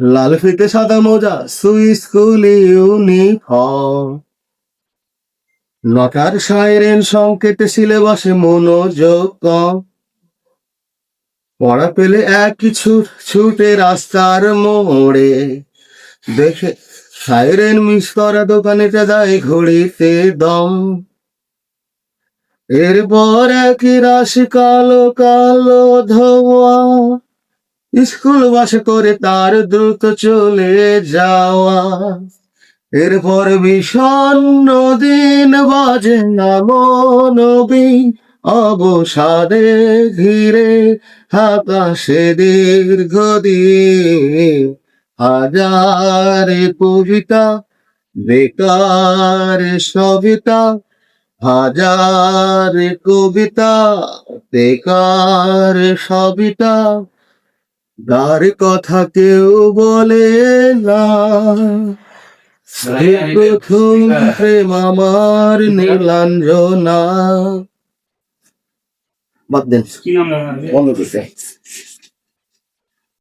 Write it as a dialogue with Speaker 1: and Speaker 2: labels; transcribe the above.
Speaker 1: লাল ফিতে সাদা মোজা, সুই স্কুল ইউনিফর্ম। নটার সাইরেন সংকেতে সিলেবাসে মনোযোগ কম। পড়া পেলে এক কিছু ছুটে রাস্তার মোড়ে। দেখে সাইরেন মিস করা দোকানেটা দেয় ঘড়িতে দম। এরপর একই রাশি কালো কালো ধোয়া। স্কুল বাসে করে তার দ্রুত চলে যাওয়া। এরপর বিষণ্ণ দিন বাজে নবী অবসাদে ঘিরে আকাশে দীর্ঘদিন হাজারে কবিতা, বেকার সবিতা, হাজার কবিতা, বেকার সবিতা। যার কথা কেউ বলে না সে প্রথম প্রেম আমার নীলাঞ্জনা। বাদ দেন।
Speaker 2: কি নাম আপনার?
Speaker 1: বন্ধ করছে